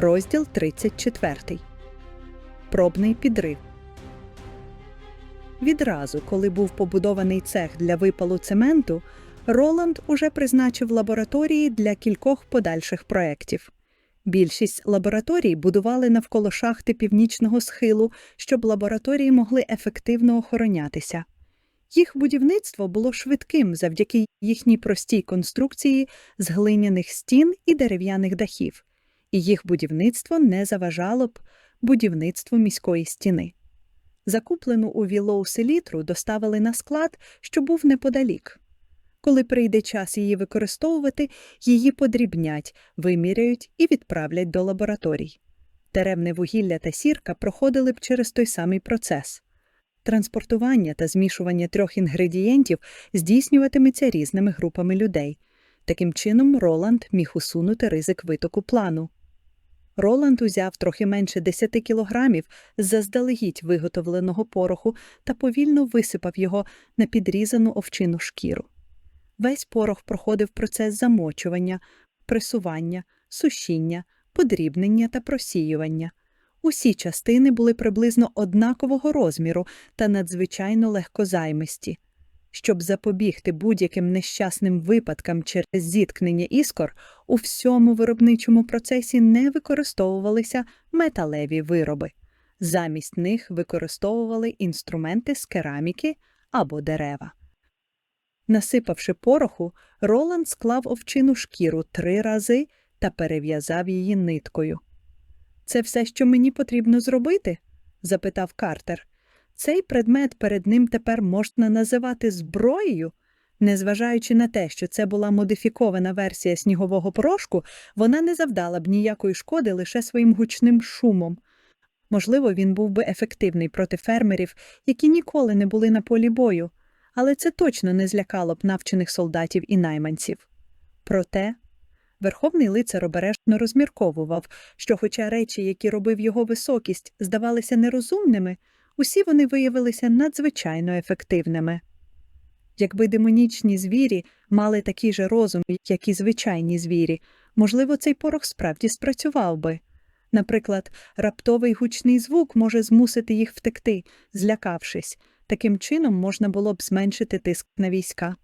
Розділ 34. Пробний підрив. Відразу, коли був побудований цех для випалу цементу, Роланд уже призначив лабораторії для кількох подальших проєктів. Більшість лабораторій будували навколо шахти північного схилу, щоб лабораторії могли ефективно охоронятися. Їх будівництво було швидким завдяки їхній простій конструкції з глиняних стін і дерев'яних дахів, і їх будівництво не заважало б будівництву міської стіни. Закуплену у Вілоу селітру доставили на склад, що був неподалік. Коли прийде час її використовувати, її подрібнять, виміряють і відправлять до лабораторій. Теревне вугілля та сірка проходили б через той самий процес. Транспортування та змішування трьох інгредієнтів здійснюватиметься різними групами людей. Таким чином, Роланд міг усунути ризик витоку плану. Роланд узяв трохи менше 10 кілограмів заздалегідь виготовленого пороху та повільно висипав його на підрізану овчину шкіру. Весь порох проходив процес замочування, пресування, сушіння, подрібнення та просіювання. Усі частини були приблизно однакового розміру та надзвичайно легкозаймисті. Щоб запобігти будь-яким нещасним випадкам через зіткнення іскор, у всьому виробничому процесі не використовувалися металеві вироби. Замість них використовували інструменти з кераміки або дерева. Насипавши пороху, Роланд склав овчину шкіру три рази та перев'язав її ниткою. Це все, що мені потрібно зробити? запитав Картер. Цей предмет перед ним тепер можна називати зброєю. Незважаючи на те, що це була модифікована версія снігового порошку, вона не завдала б ніякої шкоди лише своїм гучним шумом. Можливо, він був би ефективний проти фермерів, які ніколи не були на полі бою, але це точно не злякало б навчених солдатів і найманців. Проте Верховний лицар обережно розмірковував, що, хоча речі, які робив його високість, здавалися нерозумними, усі вони виявилися надзвичайно ефективними. Якби демонічні звірі мали такий же розум, як і звичайні звірі, можливо, цей порох справді спрацював би. Наприклад, раптовий гучний звук може змусити їх втекти, злякавшись. Таким чином можна було б зменшити тиск на війська.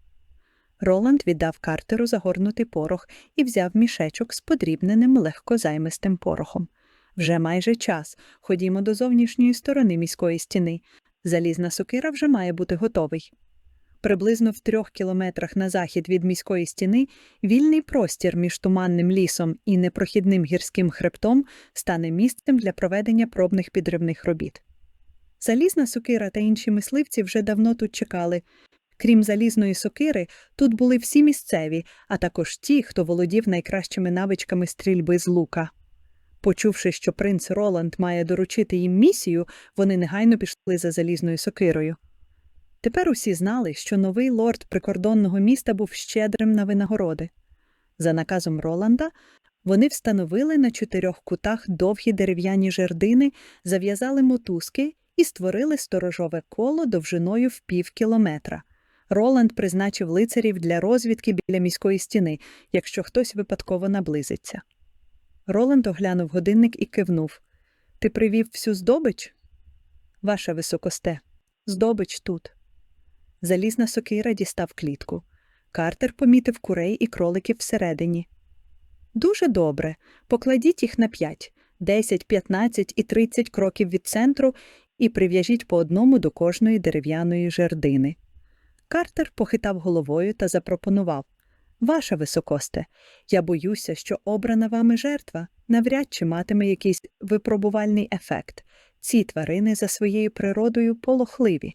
Роланд віддав Картеру загорнутий порох і взяв мішечок з подрібненим легкозаймистим порохом. Вже майже час. Ходімо до зовнішньої сторони міської стіни. Залізна сокира вже має бути готовий. Приблизно в трьох кілометрах на захід від міської стіни вільний простір між туманним лісом і непрохідним гірським хребтом стане місцем для проведення пробних підривних робіт. Залізна сокира та інші мисливці вже давно тут чекали. Крім залізної сокири, тут були всі місцеві, а також ті, хто володів найкращими навичками стрільби з лука. Почувши, що принц Роланд має доручити їм місію, вони негайно пішли за залізною сокирою. Тепер усі знали, що новий лорд прикордонного міста був щедрим на винагороди. За наказом Роланда, вони встановили на чотирьох кутах довгі дерев'яні жердини, зав'язали мотузки і створили сторожове коло довжиною в пів кілометра. Роланд призначив лицарів для розвідки біля міської стіни, якщо хтось випадково наблизиться. Роланд оглянув годинник і кивнув. Ти привів всю здобич? Ваша високосте. Здобич тут. Залізна сокира дістав клітку. Картер помітив курей і кроликів всередині. Дуже добре. Покладіть їх на п'ять, десять, п'ятнадцять і тридцять кроків від центру і прив'яжіть по одному до кожної дерев'яної жердини. Картер похитав головою та запропонував Ваша високосте, я боюся, що обрана вами жертва навряд чи матиме якийсь випробувальний ефект. Ці тварини за своєю природою полохливі.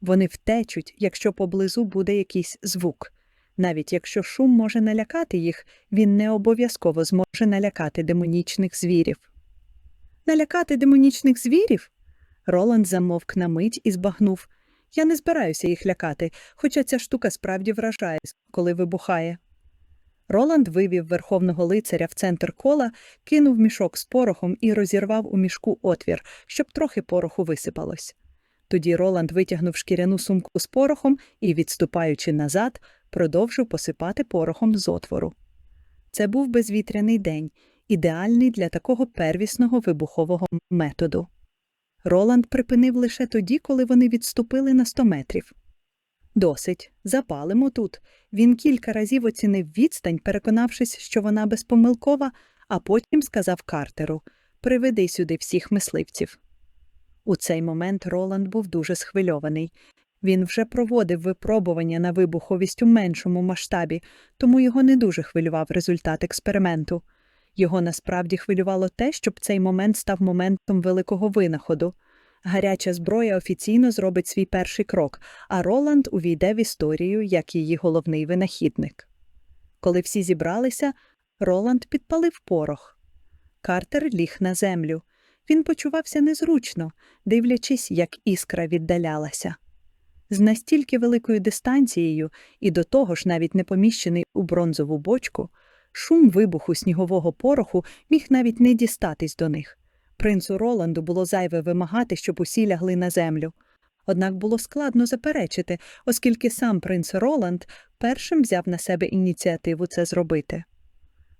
Вони втечуть, якщо поблизу буде якийсь звук. Навіть якщо шум може налякати їх, він не обов'язково зможе налякати демонічних звірів. Налякати демонічних звірів? Роланд замовк на мить і збагнув. Я не збираюся їх лякати, хоча ця штука справді вражає, коли вибухає. Роланд вивів верховного лицаря в центр кола, кинув мішок з порохом і розірвав у мішку отвір, щоб трохи пороху висипалось. Тоді Роланд витягнув шкіряну сумку з порохом і, відступаючи назад, продовжив посипати порохом з отвору. Це був безвітряний день, ідеальний для такого первісного вибухового методу. Роланд припинив лише тоді, коли вони відступили на 100 метрів. Досить, запалимо тут. Він кілька разів оцінив відстань, переконавшись, що вона безпомилкова, а потім сказав Картеру Приведи сюди всіх мисливців. У цей момент Роланд був дуже схвильований. Він вже проводив випробування на вибуховість у меншому масштабі, тому його не дуже хвилював результат експерименту. Його насправді хвилювало те, щоб цей момент став моментом великого винаходу. Гаряча зброя офіційно зробить свій перший крок, а Роланд увійде в історію як її головний винахідник. Коли всі зібралися, Роланд підпалив порох. Картер ліг на землю. Він почувався незручно, дивлячись, як іскра віддалялася. З настільки великою дистанцією і до того ж навіть не поміщений у бронзову бочку, шум вибуху снігового пороху міг навіть не дістатись до них. Принцу Роланду було зайве вимагати, щоб усі лягли на землю. Однак було складно заперечити, оскільки сам принц Роланд першим взяв на себе ініціативу це зробити.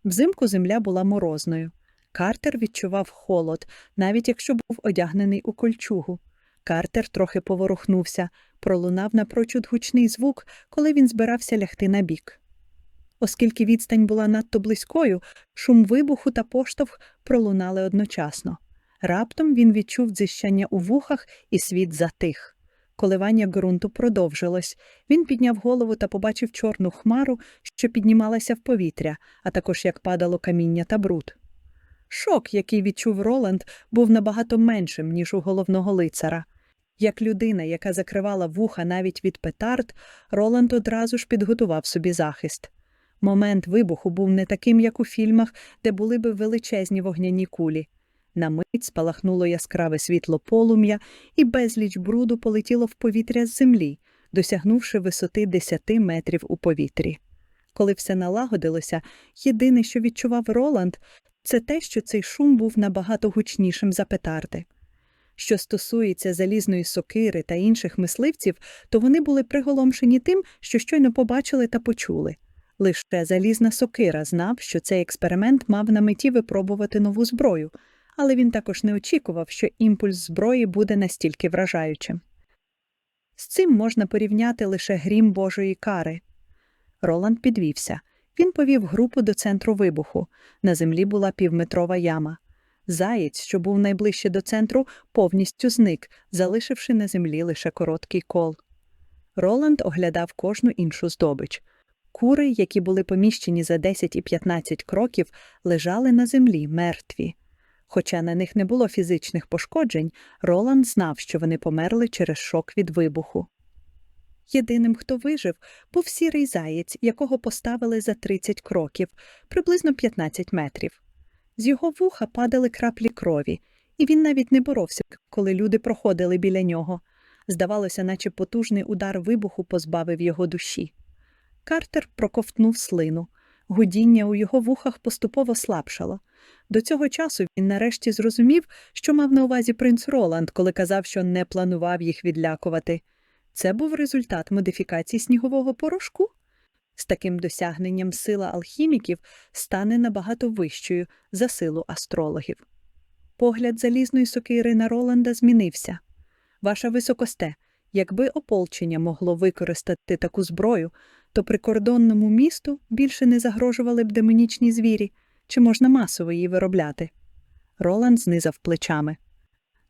Взимку земля була морозною. Картер відчував холод, навіть якщо був одягнений у кольчугу. Картер трохи поворухнувся, пролунав напрочуд гучний звук, коли він збирався лягти на бік. Оскільки відстань була надто близькою, шум вибуху та поштовх пролунали одночасно. Раптом він відчув дзищання у вухах, і світ затих. Коливання ґрунту продовжилось. Він підняв голову та побачив чорну хмару, що піднімалася в повітря, а також як падало каміння та бруд. Шок, який відчув Роланд, був набагато меншим, ніж у головного лицара. Як людина, яка закривала вуха навіть від петард, Роланд одразу ж підготував собі захист. Момент вибуху був не таким, як у фільмах, де були би величезні вогняні кулі. На мить спалахнуло яскраве світло полум'я, і безліч бруду полетіло в повітря з землі, досягнувши висоти 10 метрів у повітрі. Коли все налагодилося, єдине, що відчував Роланд, це те, що цей шум був набагато гучнішим за петарди. Що стосується залізної сокири та інших мисливців, то вони були приголомшені тим, що щойно побачили та почули. Лише залізна сокира знав, що цей експеримент мав на меті випробувати нову зброю, але він також не очікував, що імпульс зброї буде настільки вражаючим. З цим можна порівняти лише грім Божої кари. Роланд підвівся. Він повів групу до центру вибуху. На землі була півметрова яма. Заєць, що був найближче до центру, повністю зник, залишивши на землі лише короткий кол. Роланд оглядав кожну іншу здобич. Кури, які були поміщені за 10 і 15 кроків, лежали на землі мертві. Хоча на них не було фізичних пошкоджень, Роланд знав, що вони померли через шок від вибуху. Єдиним, хто вижив, був сірий заєць, якого поставили за 30 кроків, приблизно 15 метрів. З його вуха падали краплі крові, і він навіть не боровся, коли люди проходили біля нього. Здавалося, наче потужний удар вибуху позбавив його душі. Картер проковтнув слину. Гудіння у його вухах поступово слабшало. До цього часу він нарешті зрозумів, що мав на увазі принц Роланд, коли казав, що не планував їх відлякувати. Це був результат модифікації снігового порошку. З таким досягненням сила алхіміків стане набагато вищою за силу астрологів. Погляд залізної сокири на Роланда змінився. Ваша високосте, якби ополчення могло використати таку зброю, то прикордонному місту більше не загрожували б демонічні звірі, чи можна масово її виробляти. Роланд знизав плечами.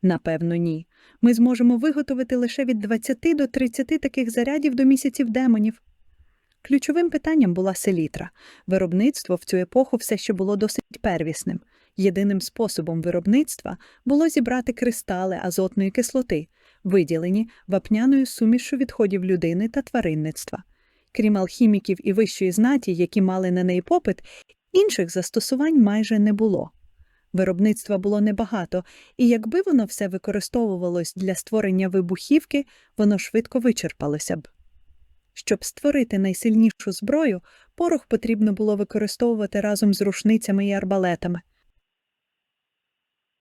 Напевно, ні. Ми зможемо виготовити лише від 20 до 30 таких зарядів до місяців демонів. Ключовим питанням була селітра. Виробництво в цю епоху все ще було досить первісним. Єдиним способом виробництва було зібрати кристали азотної кислоти, виділені вапняною сумішю відходів людини та тваринництва. Крім алхіміків і вищої знаті, які мали на неї попит, інших застосувань майже не було. Виробництва було небагато, і якби воно все використовувалось для створення вибухівки, воно швидко вичерпалося б. Щоб створити найсильнішу зброю, порох потрібно було використовувати разом з рушницями і арбалетами.